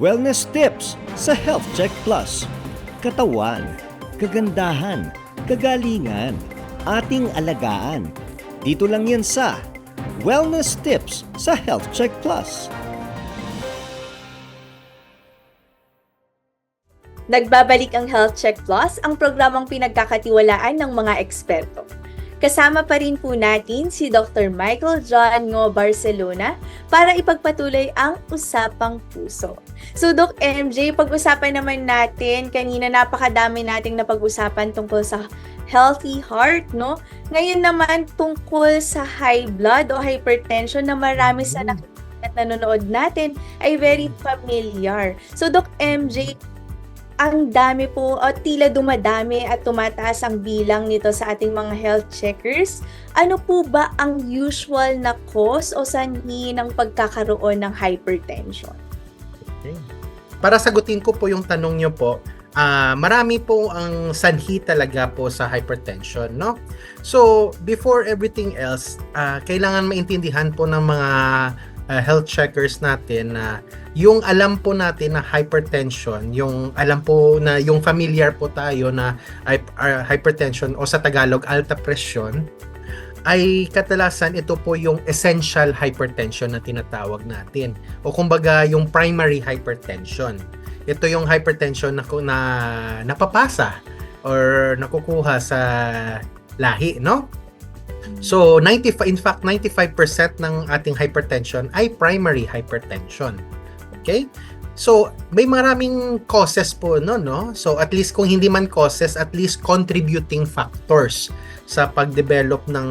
Wellness tips sa Health Check Plus. Katawan, kagandahan, kagalingan, ating alagaan. Dito lang yan sa Wellness tips sa Health Check Plus. Nagbabalik ang Health Check Plus, ang programang pinagkakatiwalaan ng mga eksperto. Kasama pa rin po natin si Dr. Michael John Ngo Barcelona para ipagpatuloy ang Usapang Puso. So Doc MJ, pag-usapan naman natin, kanina napakadami nating napag-usapan tungkol sa healthy heart, no? Ngayon naman tungkol sa high blood o hypertension na marami sa nakikinig at nanonood natin ay very familiar. So Doc MJ, ang dami po at tila dumadami at tumataas ang bilang nito sa ating mga health checkers. Ano po ba ang usual na cause o sanhi ng pagkakaroon ng hypertension? Okay. Para sagutin ko po yung tanong nyo po, ah marami po ang sanhi talaga po sa hypertension, no? So, before everything else, ah, kailangan maintindihan po ng mga ah, health checkers natin na yung alam po natin na hypertension, yung alam po na yung familiar po tayo na ah, hypertension o sa Tagalog alta presyon, ay katalasan ito po yung essential hypertension na tinatawag natin o kumbaga yung primary hypertension. Ito yung hypertension na, na napapasa or nakukuha sa lahi, no? So, 95 in fact 95% ng ating hypertension ay primary hypertension. Okay? So, may maraming causes po no, no? So, at least kung hindi man causes, at least contributing factors sa pag-develop ng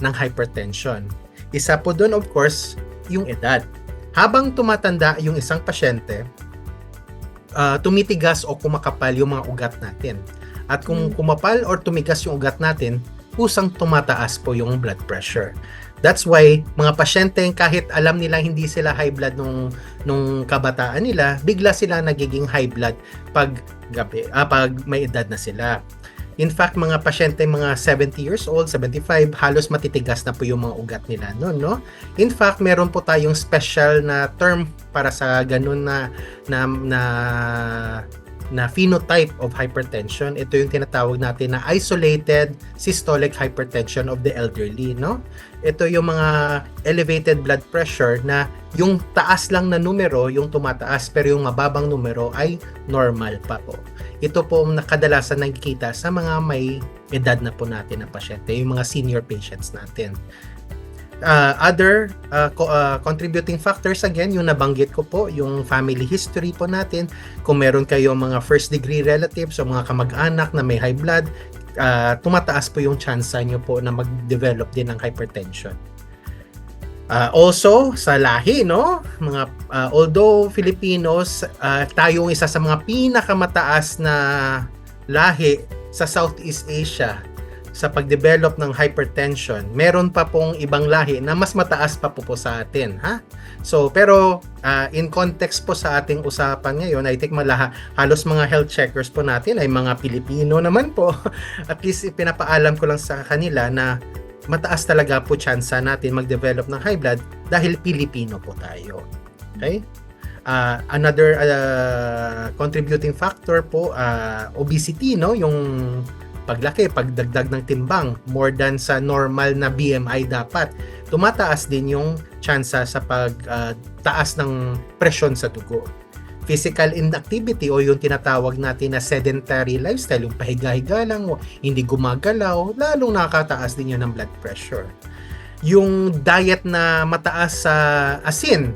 ng hypertension. Isa po doon of course, yung edad. Habang tumatanda yung isang pasyente, ah, tumitigas o kumakapal yung mga ugat natin. At kung Mm. kumapal or tumigas yung ugat natin, kusang tumataas po yung blood pressure. That's why mga pasyente kahit alam nila hindi sila high blood nung nung kabataan nila, bigla sila nagiging high blood pag gabi, ah, pag may edad na sila. In fact, mga pasyente mga 70 years old, 75, halos matitigas na po yung mga ugat nila noon, no? In fact, meron po tayong special na term para sa ganun na na na na phenotype of hypertension. Ito yung tinatawag natin na isolated systolic hypertension of the elderly, no? Ito yung mga elevated blood pressure na yung taas lang na numero, yung tumataas, pero yung mababang numero ay normal pa po. Ito po ang nakadalasan nakikita sa mga may edad na po natin na pasyente, yung mga senior patients natin. Uh, other uh, co- uh, contributing factors again, yung nabanggit ko po, yung family history po natin. Kung meron kayo mga first degree relatives o mga kamag-anak na may high blood, uh, tumataas po yung chance nyo po na mag-develop din ng hypertension. Uh, also, sa lahi, no? Mga, uh, although Filipinos, uh, tayo isa sa mga pinakamataas na lahi sa Southeast Asia sa pagdevelop ng hypertension, meron pa pong ibang lahi na mas mataas pa po po sa atin, ha? So, pero uh, in context po sa ating usapan ngayon, I think malaha, halos mga health checkers po natin ay mga Pilipino naman po. At least ipinapaalam ko lang sa kanila na mataas talaga po tsansa natin mag-develop ng high blood dahil Pilipino po tayo. Okay? Uh, another uh, contributing factor po uh, obesity no yung paglaki, pagdagdag ng timbang more than sa normal na BMI dapat. Tumataas din yung tsansa sa pagtaas ng presyon sa dugo. Physical inactivity o yung tinatawag natin na sedentary lifestyle, yung pahiga-higa lang hindi gumagalaw, lalong nakakataas din yun ng blood pressure. Yung diet na mataas sa asin,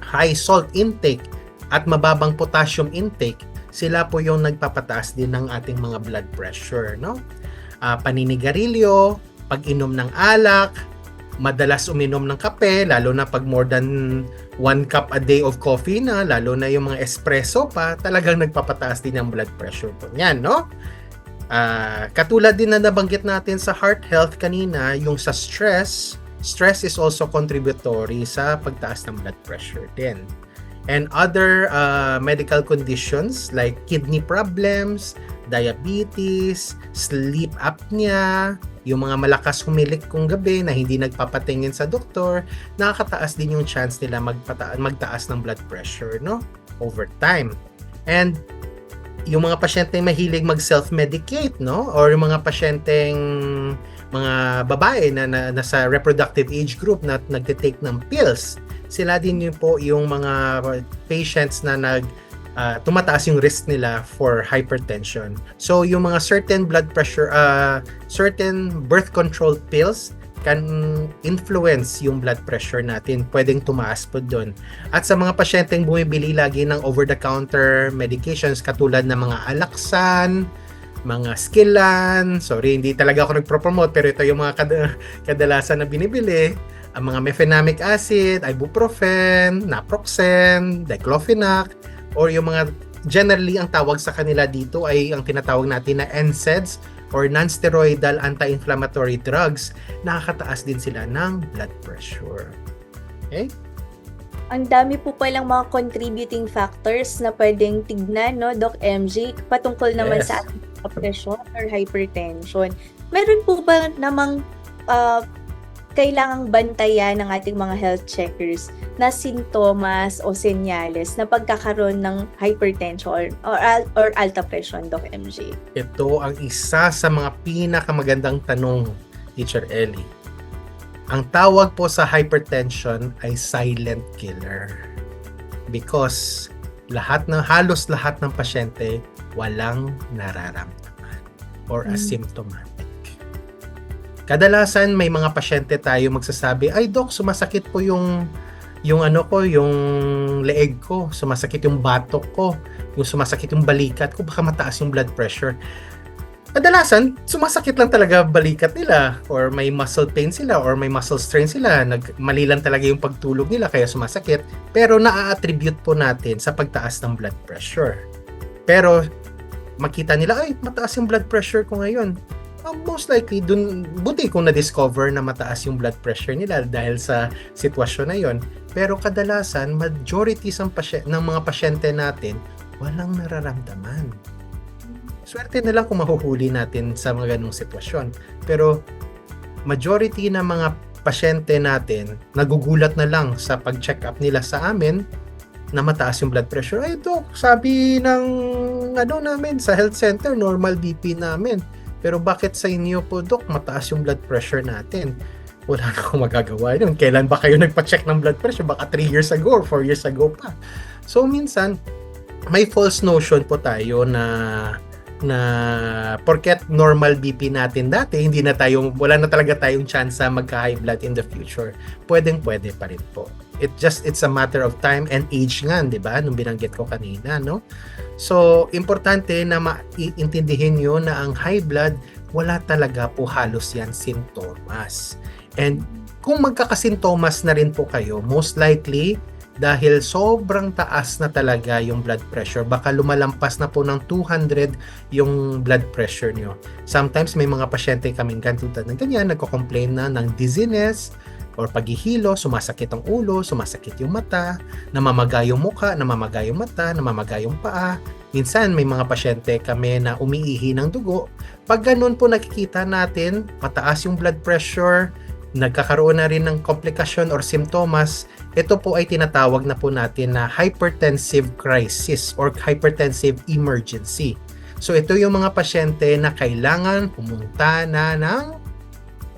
high salt intake, at mababang potassium intake, sila po yung nagpapataas din ng ating mga blood pressure, no? Ah, paninigarilyo, pag-inom ng alak, madalas uminom ng kape, lalo na pag more than one cup a day of coffee na, lalo na yung mga espresso pa, talagang nagpapataas din ng blood pressure po niyan, no? Ah, katulad din na nabanggit natin sa heart health kanina, yung sa stress, stress is also contributory sa pagtaas ng blood pressure din. And other uh, medical conditions like kidney problems, diabetes, sleep apnea, yung mga malakas humilik kung gabi na hindi nagpapatingin sa doktor, nakakataas din yung chance nila magpata- magtaas ng blood pressure, no? Over time. And yung mga pasyenteng mahilig mag self-medicate, no? Or yung mga pasyenteng mga babae na, na nasa reproductive age group na nagte-take ng pills, sila din yun po yung mga patients na nag ah, tumataas yung risk nila for hypertension. So yung mga certain blood pressure uh, certain birth control pills can influence yung blood pressure natin. Pwedeng tumaas po doon. At sa mga pasyenteng bumibili lagi ng over-the-counter medications katulad ng mga Alaxan, mga Skillan, sorry, hindi talaga ako nagpro-promote pero ito yung mga kad- kadalasan na binibili ang mga mefenamic acid, ibuprofen, naproxen, diclofenac, or yung mga generally ang tawag sa kanila dito ay ang tinatawag natin na NSAIDs or non-steroidal anti-inflammatory drugs, nakakataas din sila ng blood pressure. Okay? Ang dami po palang mga contributing factors na pwedeng tignan, no, Doc MJ, patungkol naman Yes. sa ating depression or hypertension. Meron po ba namang ah, kailangang bantayan ng ating mga health checkers na sintomas o senyales na pagkakaroon ng hypertension or, or, al- or alta pressure, Doc MJ? Ito ang isa sa mga pinakamagandang tanong, Teacher Ellie. Ang tawag po sa hypertension ay silent killer. Because lahat ng halos lahat ng pasyente walang nararamdaman or Mm. asymptomatic. Kadalasan may mga pasyente tayo magsasabi, "Ay doc, sumasakit po yung yung ano ko, yung leeg ko, sumasakit yung batok ko, yung sumasakit yung balikat ko, baka mataas yung blood pressure." Kadalasan, sumasakit lang talaga balikat nila or may muscle pain sila or may muscle strain sila, nag mali lang talaga yung pagtulog nila kaya sumasakit, pero naa-attribute po natin sa pagtaas ng blood pressure. Pero makita nila, ay, mataas yung blood pressure ko ngayon. Uh, most likely, dun, buti kung na-discover na mataas yung blood pressure nila dahil sa sitwasyon na yon. Pero kadalasan, majority ng, ng mga pasyente natin, walang nararamdaman. Swerte na lang kung mahuhuli natin sa mga ganong sitwasyon. Pero majority ng mga pasyente natin, nagugulat na lang sa pag-check up nila sa amin na mataas yung blood pressure. Ay, doc, sabi ng ano namin sa health center, normal BP namin. Pero bakit sa inyo po, doc, mataas yung blood pressure natin? Wala na akong magagawa yun. Kailan ba kayo nagpa-check ng blood pressure? Baka 3 years ago or 4 years ago pa. So, minsan, may false notion po tayo na na porket normal BP natin dati, hindi na tayo, wala na talaga tayong chance magka-high blood in the future. Pwedeng pwede pa rin po. It just, it's a matter of time and age nga, di ba? Nung binanggit ko kanina, no? So, importante na maintindihin nyo na ang high blood, wala talaga po halos yan sintomas. And kung magkakasintomas na rin po kayo, most likely, dahil sobrang taas na talaga yung blood pressure, baka lumalampas na po ng 200 yung blood pressure nyo. Sometimes may mga pasyente kaming ganito ng ganyan, nagko-complain na ng dizziness, or paghihilo, sumasakit ang ulo, sumasakit yung mata, namamaga yung muka, namamaga yung mata, namamaga yung paa. Minsan may mga pasyente kami na umiihi ng dugo. Pag ganun po nakikita natin, mataas yung blood pressure, nagkakaroon na rin ng komplikasyon or simptomas, ito po ay tinatawag na po natin na hypertensive crisis or hypertensive emergency. So ito yung mga pasyente na kailangan pumunta na ng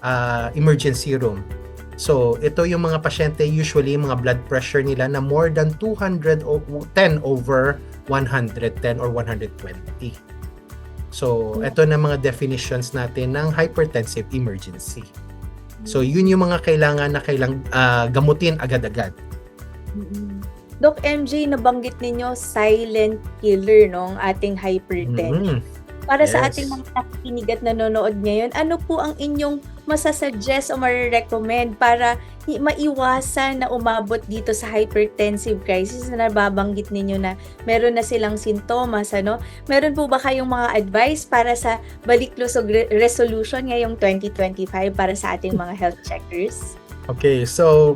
ah, emergency room. So, ito yung mga pasyente, usually mga blood pressure nila na more than 210 over 110 or 120. So, ito na mga definitions natin ng hypertensive emergency. So, yun yung mga kailangan na kailang ah, gamutin agad-agad. Doc MJ, nabanggit ninyo silent killer no, ang ating hypertension. Mhm. Para sa Yes. ating mga nakikinig at nanonood ngayon, ano po ang inyong masasuggest o marirecommend para maiwasan na umabot dito sa hypertensive crisis na nababanggit ninyo na meron na silang sintomas, ano? Meron po ba kayong mga advice para sa baliklusog re- resolution ngayong 2025 para sa ating mga health checkers? Okay, so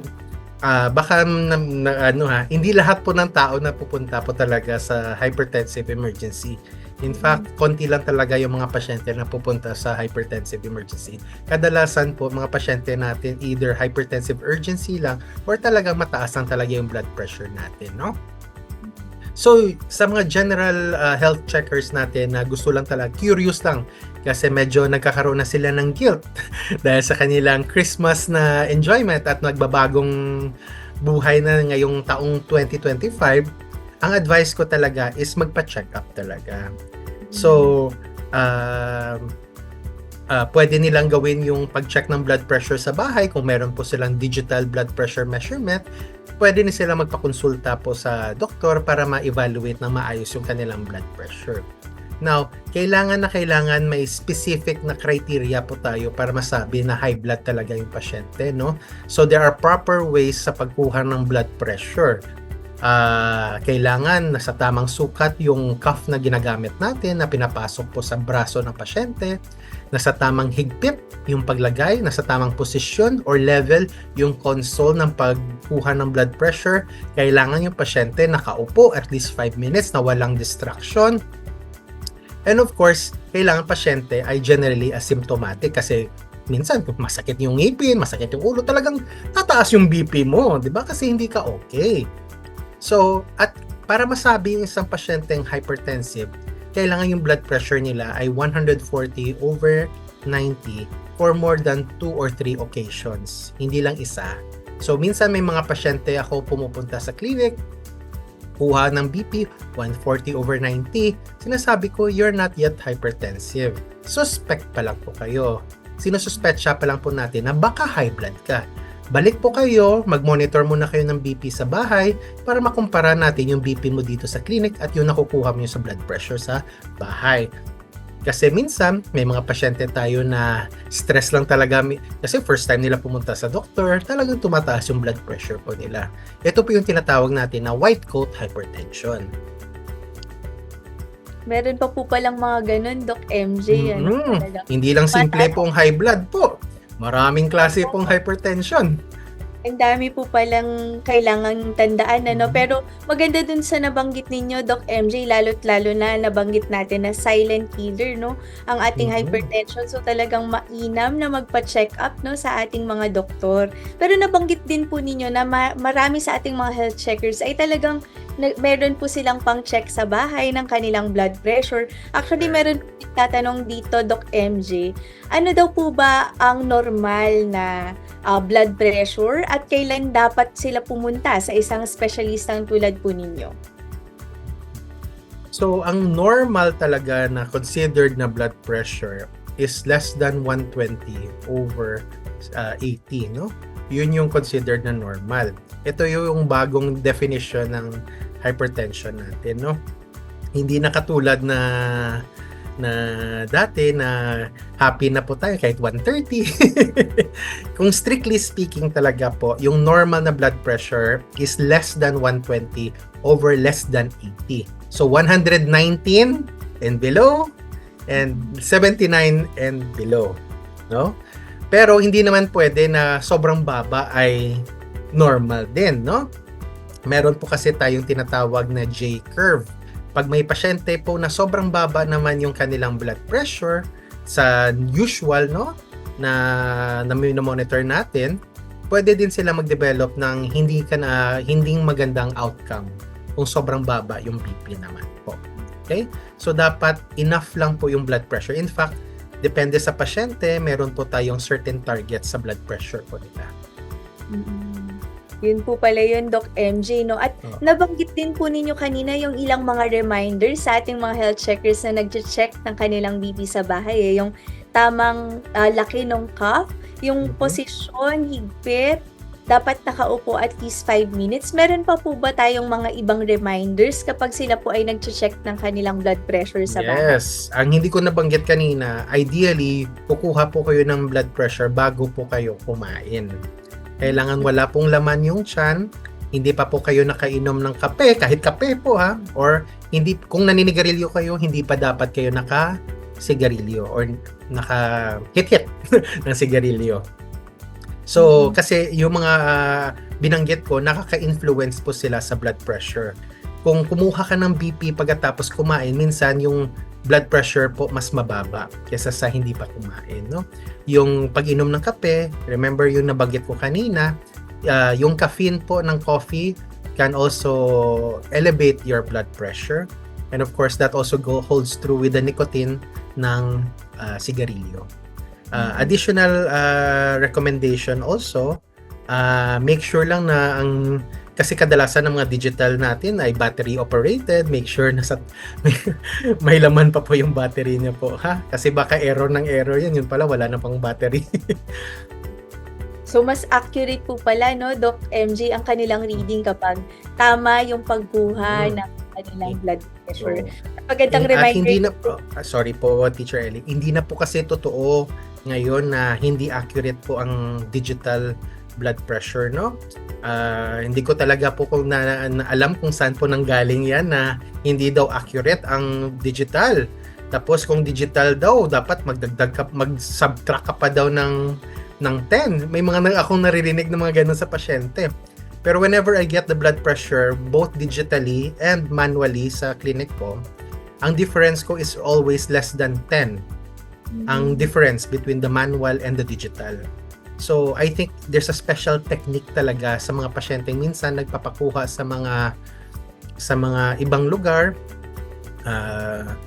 ah, baka na, na- ano ha, hindi lahat po ng tao na pupunta po talaga sa hypertensive emergency. In fact, konti lang talaga yung mga pasyente na pupunta sa hypertensive emergency. Kadalasan po, mga pasyente natin either hypertensive urgency lang or talagang mataas lang talaga yung blood pressure natin, no? So, sa mga general uh, health checkers natin na gusto lang talaga, curious lang, kasi medyo nagkakaroon na sila ng guilt dahil sa kanilang Christmas na enjoyment at nagbabagong buhay na ngayong taong 2025, ang advice ko talaga is magpa-check up talaga. So, um, ah, pwede nilang gawin yung pag-check ng blood pressure sa bahay kung meron po silang digital blood pressure measurement. Pwede ni sila magpakonsulta po sa doktor para ma-evaluate ng maayos yung kanilang blood pressure. Now, kailangan na kailangan may specific na criteria po tayo para masabi na high blood talaga yung pasyente, no? So, there are proper ways sa pagkuha ng blood pressure. Ah, kailangan nasa tamang sukat yung cuff na ginagamit natin na pinapasok po sa braso ng pasyente, nasa tamang higpit yung paglagay, nasa tamang posisyon or level yung console ng pagkuha ng blood pressure. Kailangan yung pasyente nakaupo at least 5 minutes na walang distraction. And of course, kailangan pasyente ay generally asymptomatic kasi minsan kung masakit yung ngipin, masakit yung ulo, talagang tataas yung BP mo, 'di ba? Kasi hindi ka okay. So, at para masabi yung isang pasyenteng hypertensive, kailangan yung blood pressure nila ay 140 over 90 for more than 2 or 3 occasions. Hindi lang isa. So, minsan may mga pasyente ako pumupunta sa clinic, kuha ng BP, 140 over 90. Sinasabi ko, you're not yet hypertensive. Suspect pa lang po kayo. Sinususpect pa lang po natin na baka high blood ka. Balik po kayo, mag-monitor muna kayo ng BP sa bahay para makumpara natin yung BP mo dito sa clinic at yung nakukuha mo sa blood pressure sa bahay. Kasi minsan, may mga pasyente tayo na stress lang talaga. Kasi first time nila pumunta sa doktor, talagang tumataas yung blood pressure po nila. Ito po yung tinatawag natin na white coat hypertension. Meron pa po palang mga ganun, Doc MJ. Ano, Mhm. talaga. Hindi lang simple pong high blood po. Maraming klase pong hypertension. Ang dami po palang kailangan tandaan, ano? Mhm. Pero maganda dun sa nabanggit ninyo, Doc MJ, lalo't lalo na nabanggit natin na silent killer, no? Ang ating Mhm. hypertension. So talagang mainam na magpa-check up, no? Sa ating mga doktor. Pero nabanggit din po ninyo na ma- marami sa ating mga health checkers ay talagang meron po silang pang-check sa bahay ng kanilang blood pressure. Actually, meron po tatanong dito, Doc MJ, ano daw po ba ang normal na ah, blood pressure at kailan dapat sila pumunta sa isang specialistang tulad po ninyo? So, ang normal talaga na considered na blood pressure is less than 120 over uh, 80, no? Yun yung considered na normal. Ito yung bagong definition ng hypertension natin, no? Hindi na katulad na na dati na happy na po tayo kahit 130. Kung strictly speaking talaga po, yung normal na blood pressure is less than 120 over less than 80. So 119 and below and 79 and below, no? Pero hindi naman pwede na sobrang baba ay normal din, no? Meron po kasi tayong tinatawag na J curve. Pag may pasyente po na sobrang baba naman yung kanilang blood pressure sa usual, no? na na monitor natin, pwede din sila mag-develop ng hindi ka na hindi magandang outcome kung sobrang baba yung BP naman po. Okay? So dapat enough lang po yung blood pressure. In fact, depende sa pasyente, meron po tayong certain target sa blood pressure po nila. Yun po pala yun, Doc MJ, no? At Oo. nabanggit din po ninyo kanina yung ilang mga reminders sa ating mga health checkers na nag-check ng kanilang BP sa bahay. Eh. Yung tamang ah, laki ng cuff, yung Mhm. posisyon, higpit, dapat nakaupo at least 5 minutes. Meron pa po ba tayong mga ibang reminders kapag sila po ay nag-check ng kanilang blood pressure sa bahay? Yes. Ang hindi ko nabanggit kanina, ideally, kukuha po kayo ng blood pressure bago po kayo kumain. Kailangan wala pong laman yung tiyan, hindi pa po kayo nakainom ng kape, kahit kape po ha, or hindi kung naninigarilyo kayo, hindi pa dapat kayo naka sigarilyo or naka hit-hit ng sigarilyo. So, kasi yung mga binanggit ko, nakaka-influence po sila sa blood pressure. Kung kumuha ka ng BP pagkatapos kumain, minsan yung blood pressure po mas mababa kaysa sa hindi pa kumain, no? Yung pag-inom ng kape, remember yung nabanggit ko kanina, ah, yung caffeine po ng coffee can also elevate your blood pressure. And of course, that also go, holds true with the nicotine ng ah, sigarilyo. Ah, additional ah, recommendation also, ah, make sure lang na ang kasi kadalasan ng mga digital natin ay battery operated. Make sure na sa may, may laman pa po yung battery niya po, ha? Kasi baka error ng error yan. Yun pala, wala na pang battery. So, mas accurate po pala, no, Doc MJ, ang kanilang reading kapag tama yung pagkuha Mm. ng kanilang blood So, pressure. Magandang At reminder. hindi na po, ah, sorry po Teacher Ellie, hindi na po kasi totoo ngayon na hindi accurate po ang digital blood pressure, no? Ah, hindi ko talaga po kung na, na alam kung saan po nanggaling yan na hindi daw accurate ang digital. Tapos kung digital daw, dapat magdagdag ka, mag-subtract ka pa daw ng ng 10. May mga na, akong naririnig ng mga ganun sa pasyente. Pero whenever I get the blood pressure, both digitally and manually sa clinic ko, ang difference ko is always less than 10 ang difference between the manual and the digital. So, I think there's a special technique talaga sa mga pasyente minsan nagpapakuha sa mga sa mga ibang lugar ah,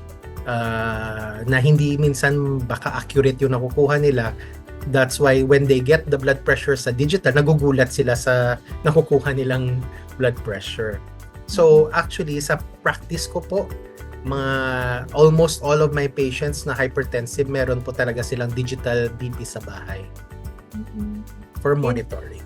ah, na hindi minsan baka accurate yung nakukuha nila. That's why when they get the blood pressure sa digital, nagugulat sila sa nakukuha nilang blood pressure. So, actually, sa practice ko po, mga almost all of my patients na hypertensive, meron po talaga silang digital BP sa bahay Mhm. for monitoring.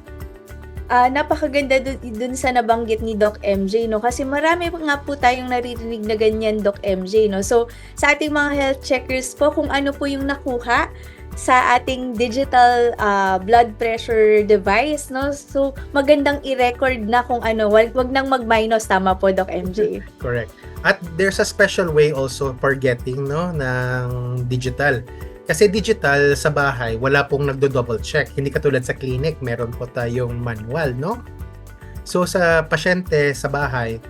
Ah, napakaganda dun, dun sa nabanggit ni Doc MJ, no? Kasi marami pa nga po tayong naririnig na ganyan, Doc MJ, no? So, sa ating mga health checkers po, kung ano po yung nakuha sa ating digital ah, blood pressure device, no? So, magandang i-record na kung ano, wag, wag nang mag-minus, tama po, Doc MJ. Correct. At there's a special way also for getting no ng digital. Kasi digital sa bahay, wala pong nagdo-double check. Hindi katulad sa clinic, meron po tayong manual, no? So sa pasyente sa bahay,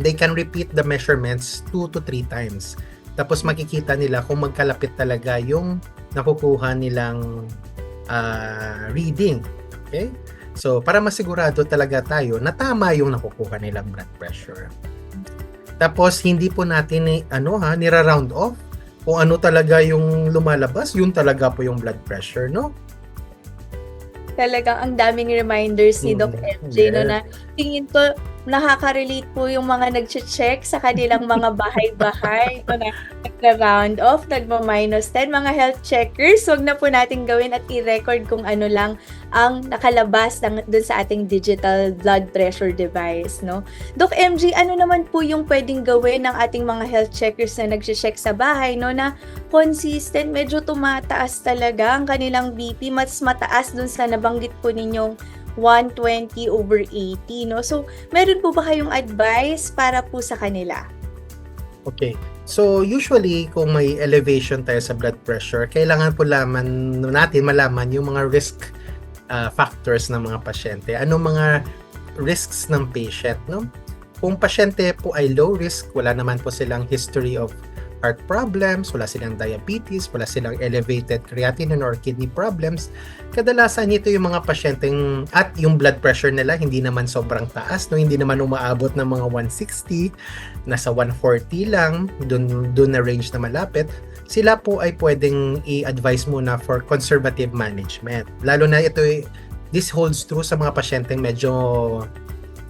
they can repeat the measurements 2 to 3 times. Tapos makikita nila kung magkalapit talaga yung nakukuha nilang ah, reading. Okay? So, para masigurado talaga tayo na tama yung nakukuha nilang blood pressure. Tapos hindi po natin ano ha, nira-round off kung ano talaga yung lumalabas, yun talaga po yung blood pressure, no? Talagang ang daming reminders ni Doc Mm, MJ, no, na tingin ko nakaka-relate po yung mga nag-check sa kanilang mga bahay-bahay, na nag-round off, nagma-minus 10, mga health checkers, wag na po natin gawin at i-record kung ano lang ang nakalabas ng, dun sa ating digital blood pressure device, no? Doc MJ, ano naman po yung pwedeng gawin ng ating mga health checkers na nag-check sa bahay, no, na consistent, medyo tumataas talaga ang kanilang BP, mas mataas dun sa nabanggit po ninyong 120 over 80, no? So, meron po ba kayong advice para po sa kanila? Okay. So, usually, kung may elevation tayo sa blood pressure, kailangan po laman natin malaman yung mga risk ah, factors ng mga pasyente. Ano mga risks ng patient, no? Kung pasyente po ay low risk, wala naman po silang history of heart problems, wala silang diabetes, wala silang elevated creatinine or kidney problems, kadalasan ito yung mga pasyenteng at yung blood pressure nila hindi naman sobrang taas, no? hindi naman umaabot ng mga 160, nasa 140 lang, dun, dun na range na malapit, sila po ay pwedeng i-advise muna for conservative management. Lalo na ito, this holds true sa mga pasyenteng medyo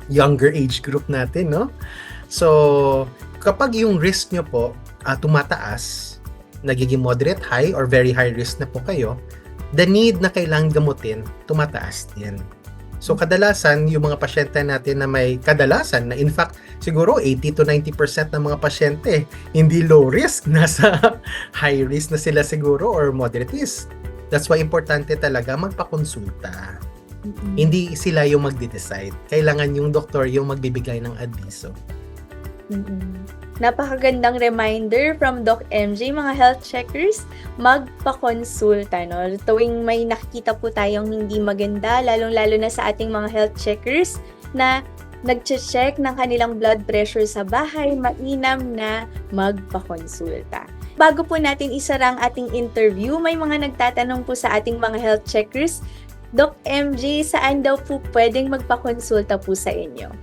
younger age group natin, no? So, kapag yung risk nyo po ah, tumataas, nagiging moderate high or very high risk na po kayo, the need na kailangan gamutin, tumataas din. So kadalasan yung mga pasyente natin na may kadalasan na in fact siguro 80 to 90% ng mga pasyente hindi low risk nasa high risk na sila siguro or moderate risk. That's why importante talaga magpakonsulta. Hindi sila yung magde-decide. Kailangan yung doktor yung magbibigay ng adviso. Mm-mm. Napakagandang reminder from Doc MJ, mga health checkers, magpakonsulta. No? Tuwing may nakikita po tayong hindi maganda, lalong-lalo na sa ating mga health checkers na nagche-check ng kanilang blood pressure sa bahay, mainam na magpakonsulta. Bago po natin isara ang ating interview, may mga nagtatanong po sa ating mga health checkers, Doc MJ, saan daw po pwedeng magpakonsulta po sa inyo?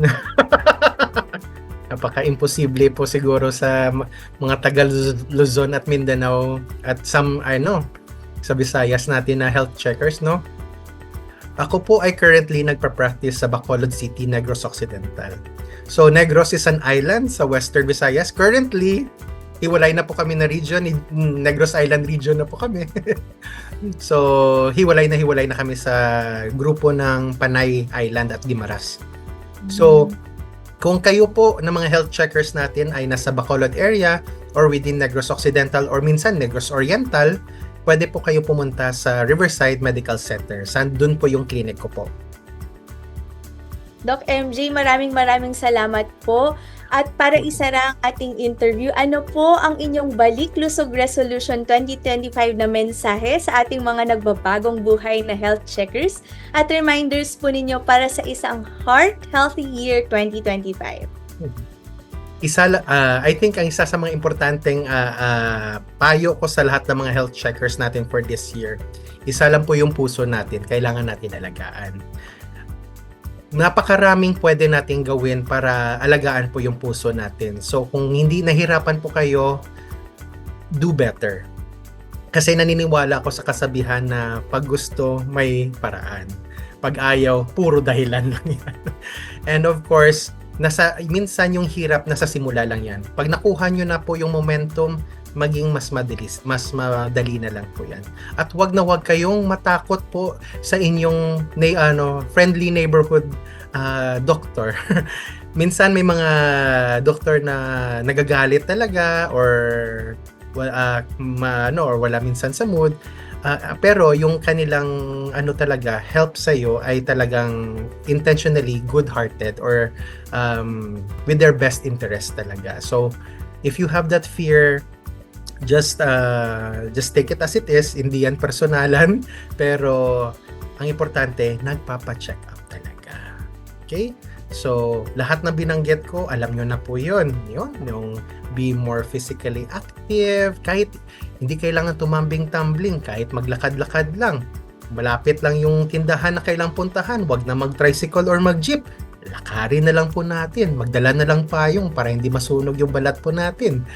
Napaka-imposible po siguro sa mga taga Luz- Luzon at Mindanao at some, ano, sa Visayas natin na health checkers, no? Ako po ay currently nagpa-practice sa Bacolod City, Negros Occidental. So, Negros is an island sa Western Visayas. Currently, hiwalay na po kami na region. Negros Island region na po kami. so, hiwalay na hiwalay na kami sa grupo ng Panay Island at Guimaras. So, kung kayo po ng mga health checkers natin ay nasa Bacolod area or within Negros Occidental or minsan Negros Oriental, pwede po kayo pumunta sa Riverside Medical Center. Sandun po yung clinic ko po. Doc MJ, maraming maraming salamat po. At para isara ang ating interview, ano po ang inyong Balik Lusog Resolution 2025 na mensahe sa ating mga nagbabagong buhay na health checkers at reminders po ninyo para sa isang Heart Healthy Year 2025? Isa, la- ah, I think ang isa sa mga importanteng ah, ah, payo ko sa lahat ng mga health checkers natin for this year, isa lang po yung puso natin. Kailangan natin alagaan. Napakaraming pwede nating gawin para alagaan po yung puso natin. So kung hindi nahirapan po kayo, do better. Kasi naniniwala ako sa kasabihan na pag gusto, may paraan. Pag ayaw, puro dahilan lang yan. And of course, nasa minsan yung hirap nasa simula lang yan. Pag nakuha nyo na po yung momentum, maging mas madalis, mas madali na lang po yan. At wag na wag kayong matakot po sa inyong na, ano, friendly neighborhood ah, doctor. minsan may mga doktor na nagagalit talaga or wala ma, ano or wala minsan sa mood Ah, pero yung kanilang ano talaga help sa iyo ay talagang intentionally good-hearted or um, with their best interest talaga. So if you have that fear just uh, just take it as it is, hindi yan personalan, pero ang importante nagpapa-check up talaga. Okay? So, lahat na binanggit ko, alam nyo na po yun. Yun, yung be more physically active, kahit hindi kailangan tumambing-tumbling, kahit maglakad-lakad lang. Malapit lang yung tindahan na kailang puntahan, wag na mag-tricycle or mag-jeep. Lakarin na lang po natin, magdala na lang payong para hindi masunog yung balat po natin.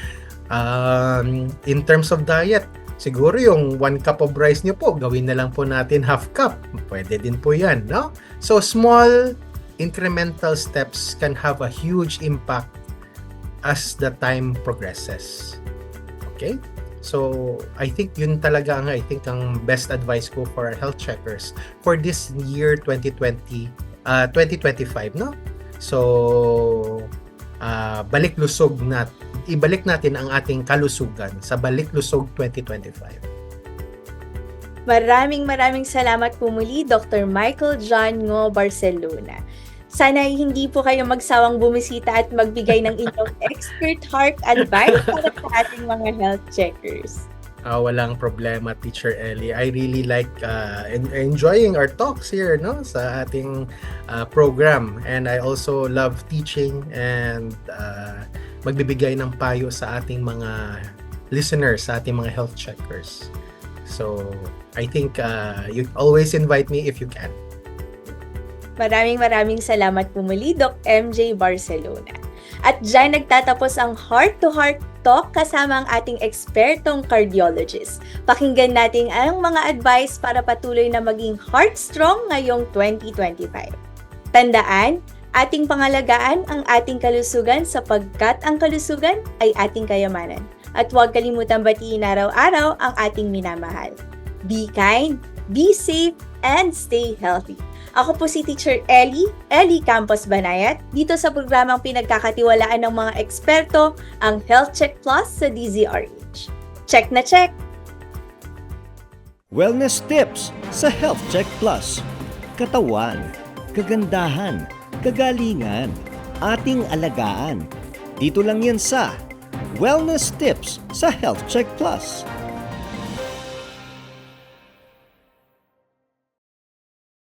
Um, in terms of diet, siguro yung one cup of rice nyo po, gawin na lang po natin half cup. Pwede din po yan, no? So, small incremental steps can have a huge impact as the time progresses. Okay? So, I think yun talaga ang I think ang best advice ko for our health checkers for this year 2020 uh, 2025, no? So, uh, balik lusog na ibalik natin ang ating kalusugan sa balik lusog 2025. Maraming maraming salamat po muli, Dr. Michael John Ngo Barcelona. Sana hindi po kayo magsawang bumisita at magbigay ng inyong expert heart advice para sa ating mga health checkers. Ah, walang problema, Teacher Ellie. I really like uh, en- enjoying our talks here no sa ating uh, program and I also love teaching and uh, magbibigay ng payo sa ating mga listeners, sa ating mga health checkers. So, I think uh, you always invite me if you can. Maraming maraming salamat po muli, Doc MJ Barcelona. At dyan nagtatapos ang Heart to Heart Talk kasama ang ating ekspertong cardiologist. Pakinggan natin ang mga advice para patuloy na maging heart strong ngayong 2025. Tandaan, ating pangalagaan ang ating kalusugan sapagkat ang kalusugan ay ating kayamanan. At huwag kalimutang batiin araw-araw ang ating minamahal. Be kind, be safe, and stay healthy. Ako po si Teacher Ellie, Ellie Campos Banayat, dito sa programang pinagkakatiwalaan ng mga eksperto, ang Health Check Plus sa DZRH. Check na check! Wellness tips sa Health Check Plus. Katawan, kagandahan, kagalingan, ating alagaan. Dito lang yan sa Wellness Tips sa Health Check Plus.